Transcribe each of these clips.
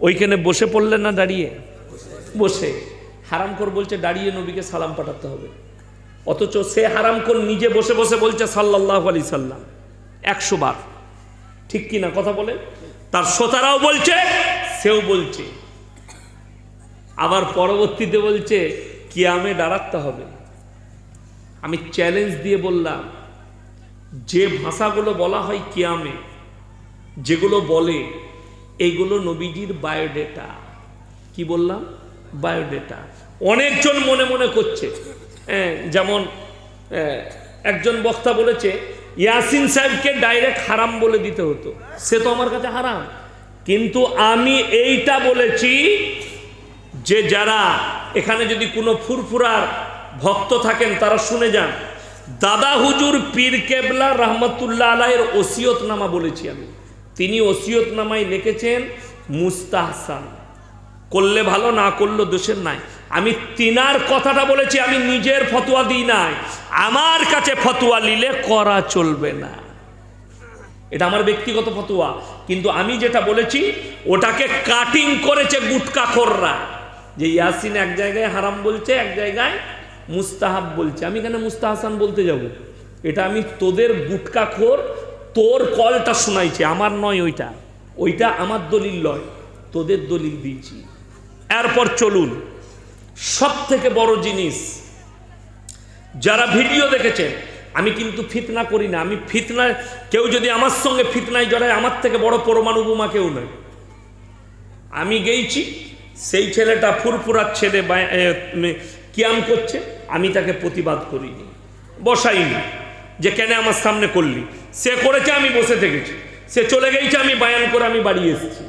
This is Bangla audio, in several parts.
ওইখানে বসে পড়লেন না দাঁড়িয়ে? বসে। হারাম কর বলছে, দাঁড়িয়ে নবীকে সালাম পাঠাতে হবে। অথচ সে হারাম কর নিজে বসে বসে বলছে সাল্লাহ আলি সাল্লাম, একশো বার। ঠিক কি না কথা বলে? তার শ্রোতারাও বলছে, সেও বলছে। আবার পরবর্তীতে বলছে, কিয়ামে দাঁড়াতে হবে। আমি চ্যালেঞ্জ দিয়ে বললাম, যে ভাষাগুলো বলা হয় কিয়ামে, যেগুলো বলে এইগুলো নবীজির বায়োডেটা। কি বললাম? বায়োডেটা। অনেকজন মনে মনে করছে। হ্যাঁ, যেমন হ্যাঁ, একজন বক্তা বলেছে ইয়াসিন সাহেবকে ডাইরেক্ট হারাম বলে দিতে হতো। সে তো আমার কাছে হারাম। কিন্তু আমি এইটা বলেছি যে যারা এখানে যদি কোনো ফুরফুরার ভক্ত থাকেন তারা শুনে যান। দাদা হুজুর পীর কেবলা রহমতুল্লাহ আলাহের ওসিয়তনামা বলেছি আমি। তিনি ওসিয়তনামায় লিখেছেন মুস্তাহসান। করলে ভালো, না করলে দোষের নাই। আমি তিনার কথাটা বলেছি, আমি নিজের ফতোয়া দিই নাই। আমার কাছে ফতোয়া নিলে করা চলবে না। এটা আমার ব্যক্তিগত ফতোয়া। কিন্তু আমি যেটা বলেছি, ওটাকে কাটিং করেছে গুটকাখোররা যে ইয়াসিন এক জায়গায় হারাম বলছে, এক জায়গায় মুস্তাহাব বলছে। আমি কেন মুস্তাহাসান বলতে যাব? এটা আমি তোদের গুটকাখোর তোর কলটা শোনাইছি, আমার নয় ওইটা। ওইটা আমার দলিল নয় তোদের দলিল দিয়েছি। এরপর চলুন সব থেকে বড় জিনিস, যারা ভিডিও দেখেছেন আমি কিন্তু ফিতনা করি না, আমি ফিতনা, কেউ যদি আমার সঙ্গে ফিতনায় জড়ায়, আমার থেকে বড় পরমাণু বোমা কেউ নয়। আমি গেইছি, সেই ছেলেটা ফুরফুরার ছেলে কিয়াম করছে, আমি তাকে প্রতিবাদ করিনি, বসাইনি। যে কেন আমার সামনে করলি? সে করেছে, আমি বসে থেকেছি। সে চলে গেছে, আমি বায়ান করে আমি বাড়ি এসেছি।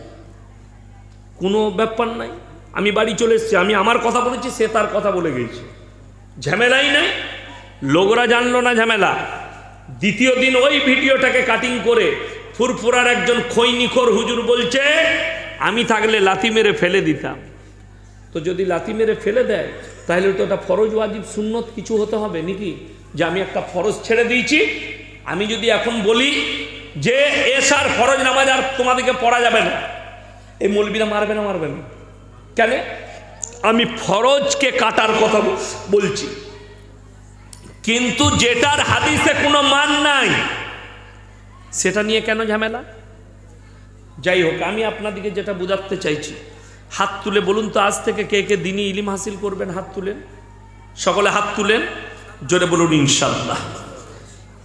কোনো ব্যাপার নাই। আমি বাড়ি চলে এসেছি, আমি আমার কথা বলেছি, সে তার কথা বলে গেছে। ঝামেলাই নাই। লোকরা জানলো না ঝামেলা। দ্বিতীয় দিন ওই ভিডিওটাকে কাটিং করে ফুরফুরার একজন খৈনিখোর হুজুর বলছে, আমি থাকলে লাথি মেরে ফেলে দিতাম। তো যদি লাথি মেরে ফেলে দেয়, তাহলে তো ওটা ফরজ, ওয়াজিব, সুন্নত কিছু হতে হবে নাকি? যে আমি একটা ফরজ ছেড়ে দিয়েছি। আমি যদি এখন বলি যে এসার ফরজ নামাজ আর তোমাদেরকে পড়া যাবে না, এই মলবিরা মারবে না মারবে না। কেন? আমি ফরজকে কাটার কথা বলছি। কিন্তু যেটার হাদিসে কোনো মান নাই, সেটা নিয়ে কেন ঝামেলা? যাই হোক, আমি আপনাদেরকে যেটা বোঝাতে চাইছি, হাত তুলে বলুন তো, আজ থেকে কে কে দিনই ইলিম হাসিল করবেন হাত তুলেন? সকলে হাত তুলেন? জোরে বলুন, ইনশাল্লাহ।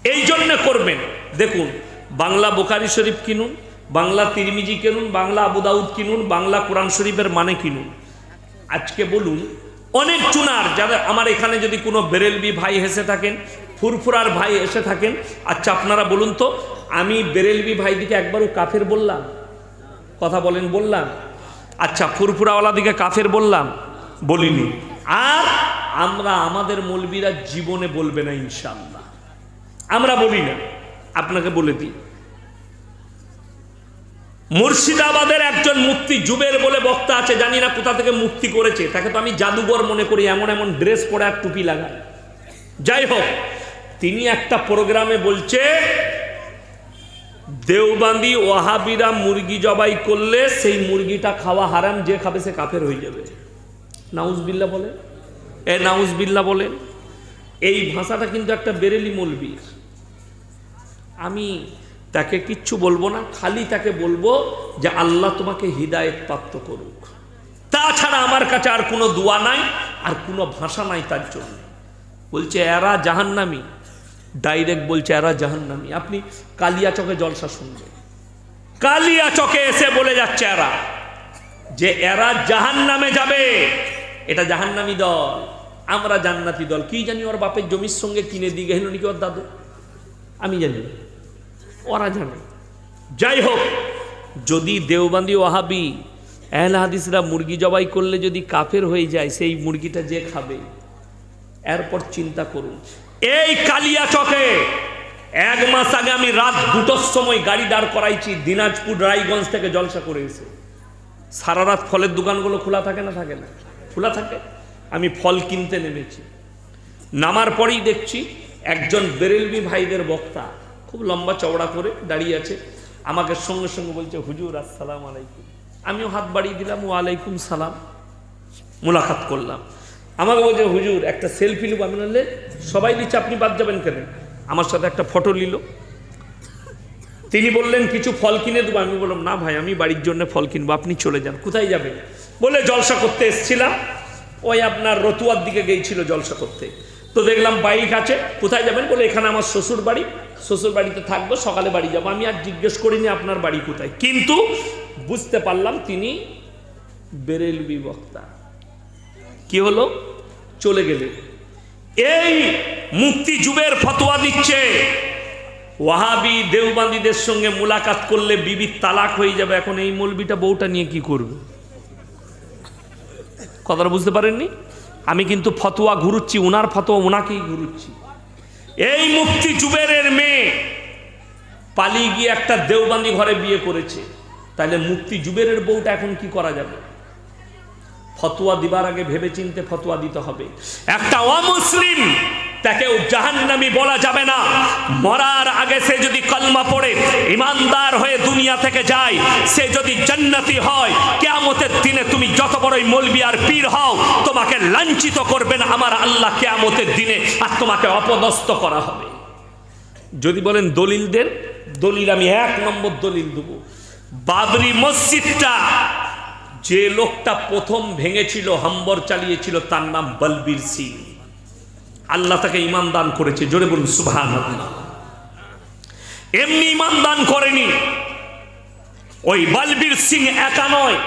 এই জন্যে করবেন। দেখুন, বাংলা বোকারি শরীফ কিনুন, বাংলা তিরমিজি কিনুন, বাংলা আবু দাউদ কিনুন, বাংলা কোরআন শরীফের মানে কিনুন। আজকে বলুন, অনেক চুনার যাদের আমার এখানে যদি কোনো বেরেলবি ভাই এসে থাকেন, ফুরফুরার ভাই এসে থাকেন আচ্ছা আপনারা বলুন তো, আমি বেরেলবি ভাই দিকে একবারও কাফের বললাম? কথা বলেন, বললাম? আচ্ছা ফুরফুরাওয়ালা দিকে কাফের বললাম? বলিনি। আর আমরা আমাদের মলবিরা জীবনে বলবে না ইনশাল্লাহ আমরা বলি না। আপনাকে বলে দিই। মুর্শিদাবাদের একজন মুক্তি জুবের বলে বক্তা আছে, জানি না কোথা থেকে মুক্তি করেছে। তাকে তো আমি জাদুঘর মনে করি, এমন এমন ড্রেস পরে আর টুপি লাগায়। যাই হোক, তিনি একটা প্রোগ্রামে বলছে, দেওবান্দি ওয়াহাবিরা মুরগি জবাই করলে সেই মুরগিটা খাওয়া হারাম, যে খাবে সে কাফের হয়ে যাবে। নাউজবিল্লা বলে। এ নাউজবিল্লা বলেন, এই ভাষাটা কিন্তু একটা বেরেলি মলবির। আমি তাকে কিচ্ছু বলব না, খালি তাকে বলব যে আল্লাহ তোমাকে হৃদায়ত প্রাপ্ত করুক। তাছাড়া আমার কাছে আর কোনো দোয়া নাই, আর কোনো ভাষা নাই তার জন্য। বলছে, এরা জাহান্নামি। ডাইরেক্ট বলছে, এরা জাহান্নামি। আপনি কালিয়া চকে জলসা শুনবেন। কালিয়া চকে এসে বলে যাচ্ছে এরা যে এরা জাহান্নামে যাবে। এটা জাহান্নামি দল। আমরা জান্নাতি দল, কি জানি ওর বাপের জমির সঙ্গে কিনে দিয়ে গেল নাকি ওর দাদু? আমি জানি ওরা জানে। যাই হোক, যদি দেওবান্দি ওয়াহাবি এহল হাদিসরা মুরগি জবাই করলে যদি কাফের হয়ে যায়, সেই মুরগিটা যে খাবে, এরপর চিন্তা করুন। এই কালিয়া চকে, এক মাস আগে আমি রাত দুটোর সময় গাড়ি দাঁড় করাইছি, দিনাজপুর রায়গঞ্জ থেকে জলসা করে এসে। সারা রাত ফলের দোকানগুলো খোলা থাকে না থাকে না? খোলা থাকে? আমি ফল কিনতে নেমেছি। নামার পরেই দেখছি একজন বেরেলবি ভাইদের বক্তা খুব লম্বা চওড়া করে দাঁড়িয়ে আছে, আমাকে সঙ্গে সঙ্গে বলছে, হুজুর, আসসালাম আলাইকুম। আমিও হাত বাড়িয়ে দিলাম, ওয়ালাইকুম সালাম। মোলাকাত করলাম। আমাকে বলছে, হুজুর, একটা সেলফি নেব। আমি বললে সবাই নিচ্ছে আপনি বাদ যাবেন কেন? আমার সাথে একটা ফটো নিল। তিনি বললেন, কিছু ফল কিনে দেবো। আমি বললাম, না ভাই, আমি বাড়ির জন্য ফল কিনবো, আপনি চলে যান, কোথায় যাবেন? বলে জলসা করতে এসছিলাম। ওই আপনার রতুয়ার দিকে গিয়েছিল জলসা করতে। তো দেখলাম বাইক আছে, কোথায় যাবেন? বলে, এখানে আমার শ্বশুর বাড়ি। শ্বশুর বাড়িতে থাকব, সকালে বাড়ি যাব। আমি আর জিজ্ঞেস করিনি আপনার বাড়ি কোথায়। কিন্তু বুঝতে পারলাম তিনি বেরেলবি বক্তা কি হলো? চলে গেলে এই মুক্তি যুগের ফতোয়া দিচ্ছে। ওয়াহাবি দেওবান্দিদের সঙ্গে মুলাকাত করলে বিবির তালাক হয়ে যাবে। এখন এই মলবিটা বউটা নিয়ে কি করবে? কথাটা বুঝতে পারেননি? আমি কিন্তু ফতোয়া ঘুরুচ্ছি ওনার ফতোয়া ওনাকেই ঘুরুচ্ছি। এই মুক্তি জুবেরের মেয়ে পালিয়ে গিয়ে একটা দেওবান্দি ঘরে বিয়ে করেছে। তাহলে মুক্তি জুবেরের বউটা এখন কি করা যাবে? ফতোয়া দিবার আগে ভেবে চিনতে ফতোয়া দিতে হবে। একটা অমুসলিম তাকেও জাহান্নামি বলা যাবে না। মরার আগে সে যদি কলমা পড়ে, ইমানদার হয়ে দুনিয়া থেকে যায়, সে যদি জান্নাতি হয়, কেয়ামতের দিনে তুমি যত বড়ই মলবি আর পীর হও, তোমাকে লাঞ্ছিত করবেন আমার আল্লাহ কেয়ামতের দিনে, আর তোমাকে অপদস্থ করা হবে। যদি বলেন দলিল দেন দলিল আমি এক নম্বর দলিল দেবো। বাবরি মসজিদটা যে লোকটা প্রথম ভেঙেছিল, হাম্বর চালিয়েছিল, তার নাম বলবীর সিং। আল্লাহ তাকে ইমান দান করেছে, জোরে বলুন সুভান এমনি ইমান দান করেনি। ওই বলবীর সিং একা নয়,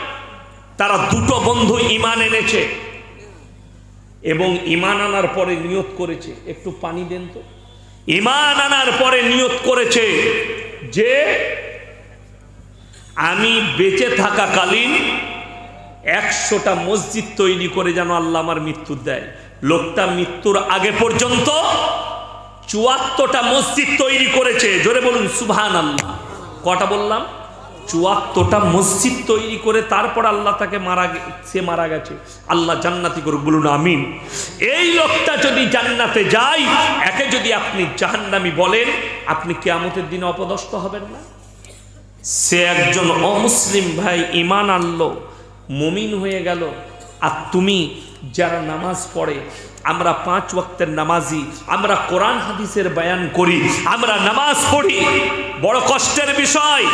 তারা দুটো বন্ধু ইমান এনেছে এবং ইমান আনার পরে নিয়ত করেছে। একটু পানি দেন তো। ইমান আনার পরে নিয়ত করেছে যে, আমি বেঁচে থাকাকালীন একশোটা মসজিদ তৈরি করে যেন আল্লাহ আমার মৃত্যু দেয়। লোকটা মৃত্যুর আগে পর্যন্ত চুয়াত্তরটা মসজিদ তৈরি করেছে। জোরে বলুন সুভান আল্লাহ কটা বললাম? চুয়াত্তরটা মসজিদ তৈরি করে তারপর আল্লাহ তাকে মারা সে মারা গেছে। আল্লাহ জান্নাতি করুক, বলুন, আমিন। এই লোকটা যদি জান্নাতে যাই একে যদি আপনি জাহান্নামি বলেন, আপনি কেয়ামতের দিনে অপদস্থ হবেন না। সে একজন অমুসলিম ভাই ইমান আনলো, মমিন হয়ে গেল। আর তুমি যারা নামাজ পড়ে, আমরা পাঁচ ওয়াক্তের নামাজি, আমরা কোরআন হাদিসের বয়ান করি, আমরা নামাজ পড়ি। বড় কষ্টের বিষয়,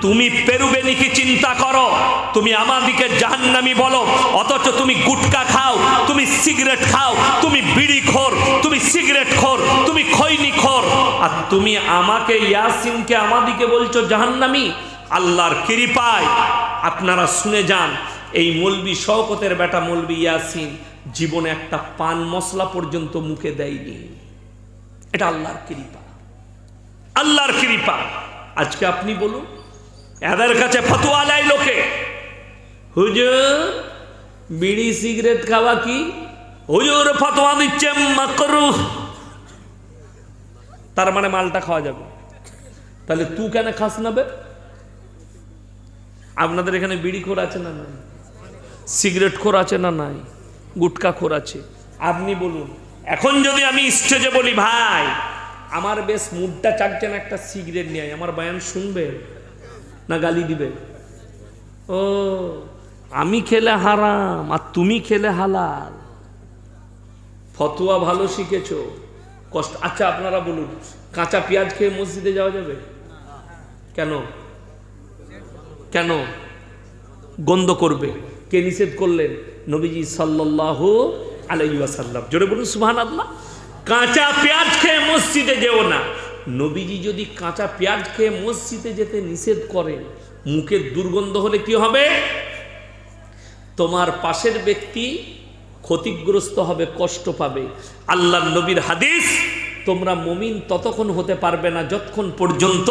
তুমি পেরুবে নাকি চিন্তা করো, তুমি আমাদিকে জাহান্নামি বলো, অথচ তুমি গুটকা খাও, তুমি সিগারেট খাও, তুমি বিড়ি খোর, তুমি সিগারেট খোর, তুমি খৈনি খোর। আর তুমি আমাকে ইয়াসিনকে আমাদিকে বলছো জাহান্নামি, আল্লাহর কৃপায়। আপনারা শুনে যান এই মলবি শওকতের বেটা মলবি ইয়াসিন জীবনে একটা পান মশলা পর্যন্ত মুখে দেয়নি। এটা আল্লাহর কৃপা। আল্লাহর কৃপা। আজকে আপনি বলুন, এদের কাছে ফতুয়া লাই লোকে। হুজুর, বিড়ি সিগারেট খাওয়া কি? হুজুর ফতোয়া দিচ্ছে তার মানে মালটা খাওয়া যাবে। তাহলে তুই কেন খাস নেবে আপনাদের এখানে বিড়ি খোর আছে না নাই? সিগারেট খোর আছে না নাই? গুটকা খোর আছে। আপনি বলুন, এখন যদি আমি স্টেজে বলি, ভাই, আমার বেশ মুডটা চাটছেন একটা সিগারেট নিয়ে আমার বয়ান শুনবে না গালি দিবে? ও, আমি খেলে হারাম আর তুমি খেলে হালাল। ফতোয়া ভালো শিখেছ। কষ্ট আচ্ছা আপনারা বলুন, কাঁচা পেঁয়াজ খেয়ে মসজিদে যাওয়া যাবে? কেন? কেন? গন্ধ করবে। কে নিষেধ করলেন? নবীজি সাল্লাহ আলাইসাল্লাম জোরে বলুন সুহান আল্লাহ কাঁচা পেঁয়াজ খেয়ে মসজিদে যেও না। নবীজি যদি কাঁচা পেঁয়াজ খেয়ে মসজিদে যেতে নিষেধ করেন, মুখের দুর্গন্ধ হলে কি হবে? তোমার পাশের ব্যক্তি ক্ষতিগ্রস্ত হবে, কষ্ট পাবে। আল্লাহ নবীর হাদিস, তোমরা মমিন ততক্ষণ হতে পারবে না, যতক্ষণ পর্যন্ত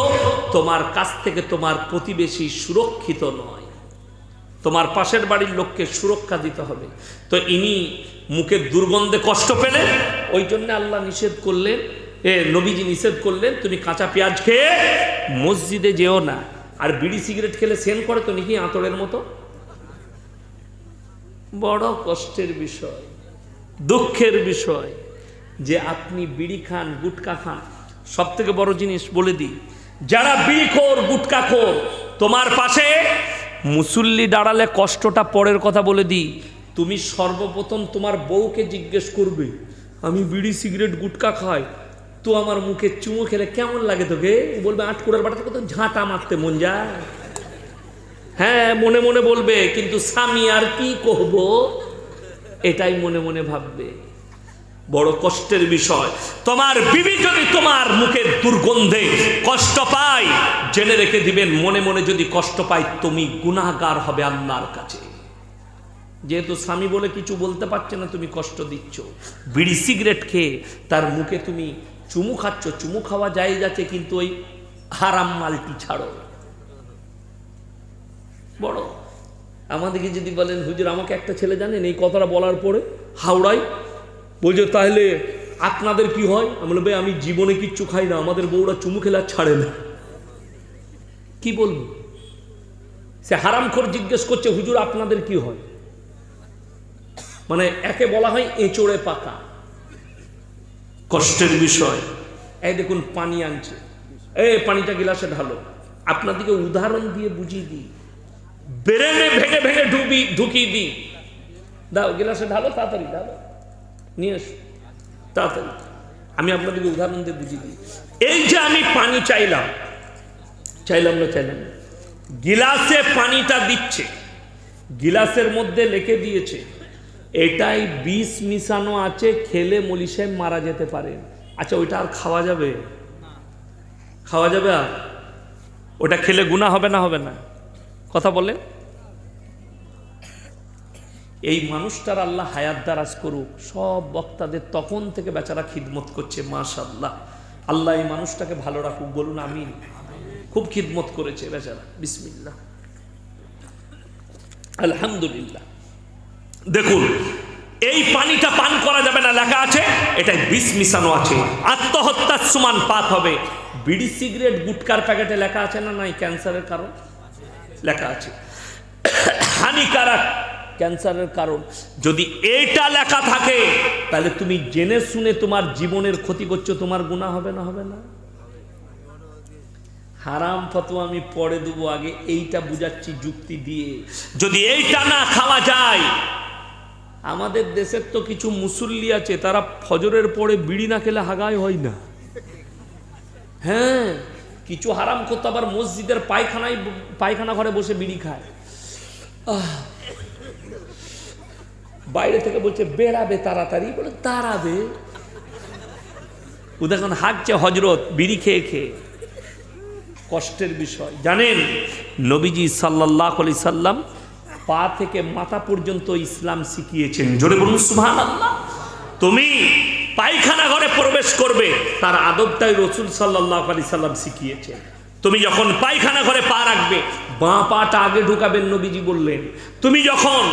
তোমার কাছ থেকে তোমার প্রতিবেশী সুরক্ষিত নয়। তোমার পাশের বাড়ির লোককে সুরক্ষা দিতে হবে। তো ইনি মুখের দুর্গন্ধে কষ্ট পেলেন, ওই জন্য আল্লাহ নিষেধ করলেন, এ নবীজি নিষেধ করলেন, তুমি কাঁচা পেঁয়াজ খেয়ে মসজিদে যেও না। আর বিড়ি সিগারেট খেলে সেন করে তো নাকি আঁতরের মতো? বড় কষ্টের বিষয়, দুঃখের বিষয় যে আপনি বিড়ি খান, গুটকা খান। সব থেকে বড় জিনিস বলে দিই, যারা বিড়ি খোর, গুটকা খোর, তোমার পাশে মুসল্লি দাঁড়ালে কষ্টটা পরের কথা বলে দিই। তুমি সর্বপ্রথম তোমার বউকে জিজ্ঞেস করবে, আমি বিড়ি, সিগারেট, গুটকা খাই। তো আমার মুখে চুমু খেলে কেমন লাগে তোকে? বলবে, আট কুড়ার বাটা তো ঝাঁটা মারতে মন যায়। হ্যাঁ মনে মনে বলবে, কিন্তু স্বামী আর কি কহবো এটাই মনে মনে ভাববে। বড় কষ্টের বিষয়। তোমার বিবি যদি তোমার মুখের দুর্গন্ধে কষ্ট পায়, জেনে রেখে দিবেন, মনে মনে যদি কষ্ট পায়, তুমি গুনাহগার হবে আল্লাহর কাছে। যেহেতু স্বামী বলে কিছু বলতে পারছে না, তুমি কষ্ট দিচ্ছ। বিড়ি সিগারেট খেয়ে তার মুখে তুমি চুমু খাচ্ছ, চুমু খাওয়া যায় যাচ্ছে, কিন্তু ওই হারাম মালটি ছাড়ো। বড়। আমাদেরকে যদি বলেন, হুজুর, আমাকে একটা ছেলে জানেন? এই কথাটা বলার পরে হাওড়ায় বলছে তাহলে আপনাদের কি হয়? আমি বলব "ভাই, আমি জীবনে কিচ্ছু খাই না আমাদের বউরা চুমু খেলে ছাড়ে না। কি বলব? সে হারামখোর জিজ্ঞেস করছে হুজুর আপনাদের কি হয়? মানে একে বলা হয় এঁচড়ে পাকা কষ্টের বিষয়। এই দেখুন পানি আনছে। এ পানিটা গিলাসে ঢালো। আপনাদেরকে উদাহরণ দিয়ে বুঝিয়ে দিই। ব্রেনে ভেঙে ভেঙে ঢুবি ঢুকিয়ে দিই। দাও গিলাসে ঢালো তাড়াতাড়ি ঢালো। নিয়ে এসো। তাড়াতাড়ি আমি আপনাদেরকে উদাহরণ দিয়ে বুঝিয়ে দিই। এই যে আমি পানি চাইলাম চাইলাম না চাইলাম না। গিলাসে পানিটা দিচ্ছে, গিলাসের মধ্যে লেখে দিয়েছে, এটাই বিষ মিশানো আছে, খেলে মলি সাহেব মারা যেতে পারে। আচ্ছা ওইটা আর খাওয়া যাবে? খাওয়া যাবে আর? ওটা খেলে গুণা হবে না হবে না? কথা বলে এই মানুষটার আল্লাহ হায়াত দারাজ করুক, সব বক্তাদের তখন থেকে বেচারা খিদমত করছে মাশাল্লাহ আল্লাহ এই মানুষটাকে ভালো রাখুক, বলুন আমিন। খুব খিদমত করেছে বেচারা, বিসমিল্লাহ। আলহামদুলিল্লাহ। দেখুন, এই পানিটা পান করা যাবে না, লেখা আছে, এটাই বিষ মিশানো আছে। আত্মহত্যার সমান পাপ হবে। বিড়ি, সিগারেট, গুটকার প্যাকেটে লেখা আছে না নাই, ক্যান্সারের কারণ? লেখা আছে। হানিকারক ক্যান্সারের কারণ। যদি এইটা লেখা থাকে, তাহলে তুমি জেনে শুনে তোমার জীবনের ক্ষতি করছ, তোমার গুণা হবে না হবে না? হারাম ফতোয়া আমি পরে দেবো আগে, এইটা বুঝাচ্ছি যুক্তি দিয়ে। যদি এইটা না খাওয়া যায়, আমাদের দেশের তো কিছু মুসল্লি আছে, তারা ফজরের পরে বিড়ি না খেলে হাগায় হয় না। হ্যাঁ কিছু হারাম করতে আবার মসজিদের পায়খানায়, পায়খানা ঘরে বসে বিড়ি খায়। আহ। বাইরে থেকে বলছে, বেড়াবে তাড়াতাড়ি। বলে তাড়াবে ও দেখুন হাঁকছে হজরত বিড়ি খেয়ে খেয়ে। কষ্টের বিষয়। জানেন, নবীজি সাল্লাহ আলি সাল্লাম পা থেকে মাথা পর্যন্ত ইসলাম শিখিয়েছেন। জোরে বলুন সুহান তুমি পায়খানা ঘরে প্রবেশ করবে, তার আদবটাই রসুল সাল্লাহ আলি সাল্লাম শিখিয়েছেন। তুমি যখন পায়খানা ঘরে পা রাখবে, বাঁ পাটা আগে ঢুকাবেন, নবীজি বললেন। তুমি যখন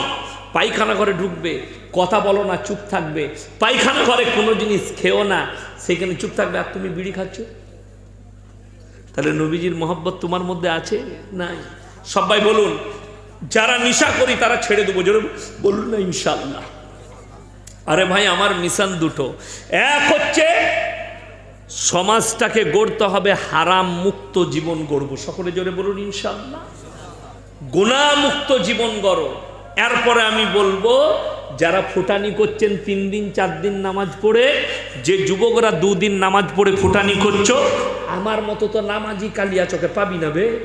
পায়খানা ঘরে ঢুকবে, কথা বলো না, চুপ থাকবে। পায়খানা ঘরে কোনো জিনিস খেও না, সেখানে চুপ থাকবে। আর তুমি বিড়ি খাচ্ছ? তাহলে নবীজির মোহব্বত তোমার মধ্যে আছে? নাই। সবাই বলুন, যারা নিশা করি তারা ছেড়ে দেবো। জোরে বলুন না ইনশাল্লাহ আরে ভাই, আমার মিশন দুটো। এক হচ্ছে, সমাজটাকে গড়তে হবে হারাম মুক্ত জীবন গড়ব। সকলে জোরে বলুন ইনশাল্লাহ গুণামুক্ত জীবন গড়ো। এরপরে আমি বলব, যারা ফুটানি করছেন তিন দিন, চার দিন নামাজ পড়ে, যে যুবকরা দুদিন নামাজ পড়ে ফুটানি করছ, আমার মতো তো নামাজই কালিয়া চোখে পাবি না বে।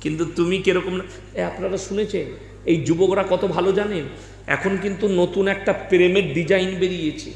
কিন্তু তুমি কীরকম এ, আপনারা শুনেছেন, এই যুবকরা কত ভালো জানেন? এখন কিন্তু নতুন একটা প্রেমের ডিজাইন বেরিয়েছে।